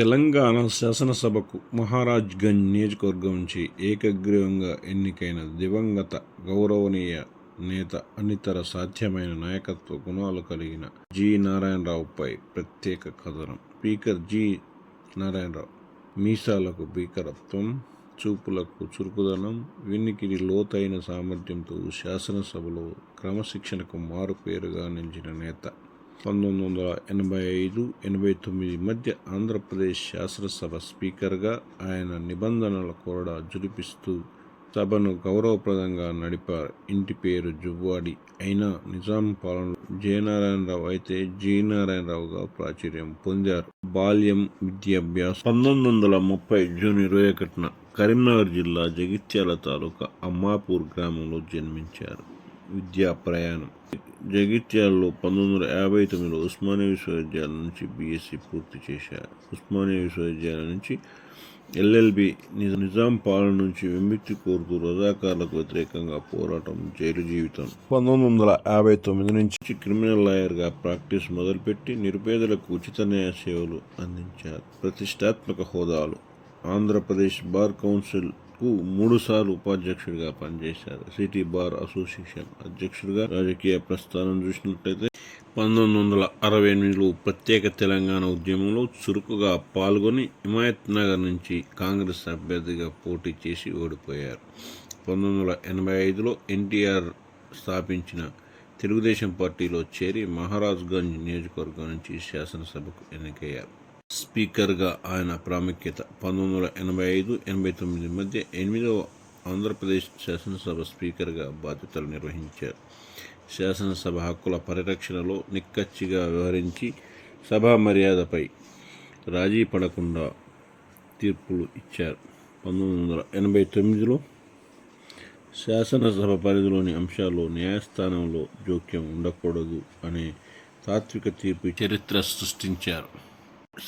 తెలంగాణ శాసనసభకు మహారాజ్గంజ్ నియోజకవర్గం నుంచి ఏకగ్రీవంగా ఎన్నికైన దివంగత గౌరవనీయ నేత అనితర సాధ్యమైన నాయకత్వ గుణాలు కలిగిన జి నారాయణరావుపై ప్రత్యేక కథనం. స్పీకర్ జి నారాయణరావు మీసాలకు భీకరత్వం చూపులకు చురుకుదనం వినికిడి లోతైన సామర్థ్యంతో శాసనసభలో క్రమశిక్షణకు మారుపేరుగా నిలిచిన నేత పంతొమ్మిది వందల ఎనభై ఐదు ఎనభై తొమ్మిది మధ్య ఆంధ్రప్రదేశ్ శాసనసభ స్పీకర్గా ఆయన నిబంధనల కొరడా జురిపిస్తూ సభను గౌరవప్రదంగా నడిపారు. ఇంటి పేరు జువ్వాడి. అయినా నిజాం పాలన జయనారాయణరావు అయితే జయనారాయణరావుగా ప్రాచుర్యం పొందారు. బాల్యం విద్యాభ్యాసం. పంతొమ్మిది వందల ముప్పై జూన్ ఇరవై ఒకటిన కరీంనగర్ జిల్లా జగిత్యాల తాలూకా అమ్మాపూర్ గ్రామంలో జన్మించారు. విద్యా ప్రయాణం. జగిత్యాలలో పంతొమ్మిది వందల యాభై తొమ్మిదిలో ఉస్మానియా విశ్వవిద్యాలయం నుంచి బీఎస్సీ పూర్తి చేశారు. ఉస్మానియా విశ్వవిద్యాలయం నుంచి ఎల్ఎల్బి నిజాం పాలన నుంచి విముక్తి కోరుతూ రజాకార్లకు వ్యతిరేకంగా పోరాటం జైలు జీవితం. పంతొమ్మిది వందల యాభై తొమ్మిది నుంచి క్రిమినల్ లాయర్గా ప్రాక్టీస్ మొదలుపెట్టి నిరుపేదలకు ఉచిత న్యాయ సేవలు అందించారు. ప్రతిష్టాత్మక హోదాలు. ఆంధ్రప్రదేశ్ బార్ కౌన్సిల్ కు మూడుసార్లు ఉపాధ్యక్షుడిగా పనిచేశారు. సిటీ బార్ అసోసియేషన్ అధ్యక్షుడిగా రాజకీయ ప్రస్థానం చూసినట్లయితే పంతొమ్మిది వందల అరవై ఎనిమిదిలో ప్రత్యేక తెలంగాణ ఉద్యమంలో చురుకుగా పాల్గొని హిమాయత్ నగర్ నుంచి కాంగ్రెస్ అభ్యర్థిగా పోటీ చేసి ఓడిపోయారు. పంతొమ్మిది వందల ఎనభై ఐదులో ఎన్టీఆర్ స్థాపించిన తెలుగుదేశం పార్టీలో చేరి మహారాజ్గంజ్ నియోజకవర్గం నుంచి శాసనసభకు ఎన్నికయ్యారు. స్పీకర్గా ఆయన ప్రాముఖ్యత పంతొమ్మిది వందల ఎనభై ఐదు ఎనభై తొమ్మిది మధ్య ఎనిమిదవ ఆంధ్రప్రదేశ్ శాసనసభ స్పీకర్గా బాధ్యతలు నిర్వహించారు. శాసనసభ హక్కుల పరిరక్షణలో నిక్కచ్చిగా వ్యవహరించి సభా మర్యాదపై రాజీ పడకుండా తీర్పులు ఇచ్చారు. పంతొమ్మిది వందల ఎనభై తొమ్మిదిలో శాసనసభ పరిధిలోని అంశాల్లో న్యాయస్థానంలో జోక్యం ఉండకూడదు అనే తాత్విక తీర్పు చరిత్ర సృష్టించారు.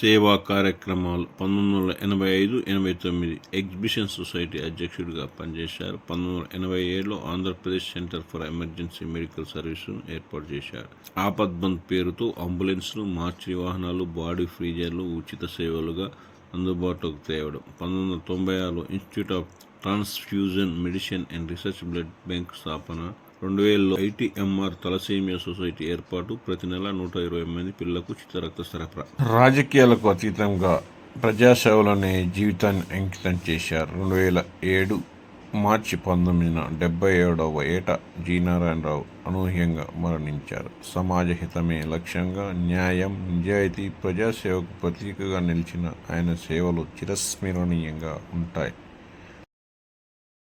సేవా కార్యక్రమాలు పంతొమ్మిది వందల ఎనభై ఐదు ఎనభై తొమ్మిది ఎగ్జిబిషన్ సొసైటీ అధ్యక్షుడిగా పనిచేశారు. పంతొమ్మిది వందల ఎనభై ఏడులో Andhra Pradesh centre for emergency medical సర్వీసును ఏర్పాటు చేశారు. ఆపద్బంద్ పేరుతో అంబులెన్స్లు మార్చి వాహనాలు బాడీ ఫ్రీజర్లు ఉచిత సేవలుగా అందుబాటులోకి తేవడం. పంతొమ్మిది వందల తొంభై ఆరులో institute of transfusion medicine and research blood bank స్థాపన రెండు వేలలో ఐటీఎంఆర్ తలసేమియా సొసైటీ ఏర్పాటు. ప్రతి నెల నూట ఇరవై మంది పిల్లలకు చిత్త రక్త సరఫరా రాజకీయాలకు అతీతంగా ప్రజాసేవలనే జీవితాన్ని అంకితం చేశారు. రెండు వేల ఏడు మార్చి పంతొమ్మిదిన డెబ్బై ఏడవ ఏట జి నారాయణరావు అనూహ్యంగా మరణించారు. సమాజ హితమే లక్ష్యంగా న్యాయం నిజాయితీ ప్రజాసేవకు ప్రతీకగా నిలిచిన ఆయన సేవలు చిరస్మరణీయంగా ఉంటాయి.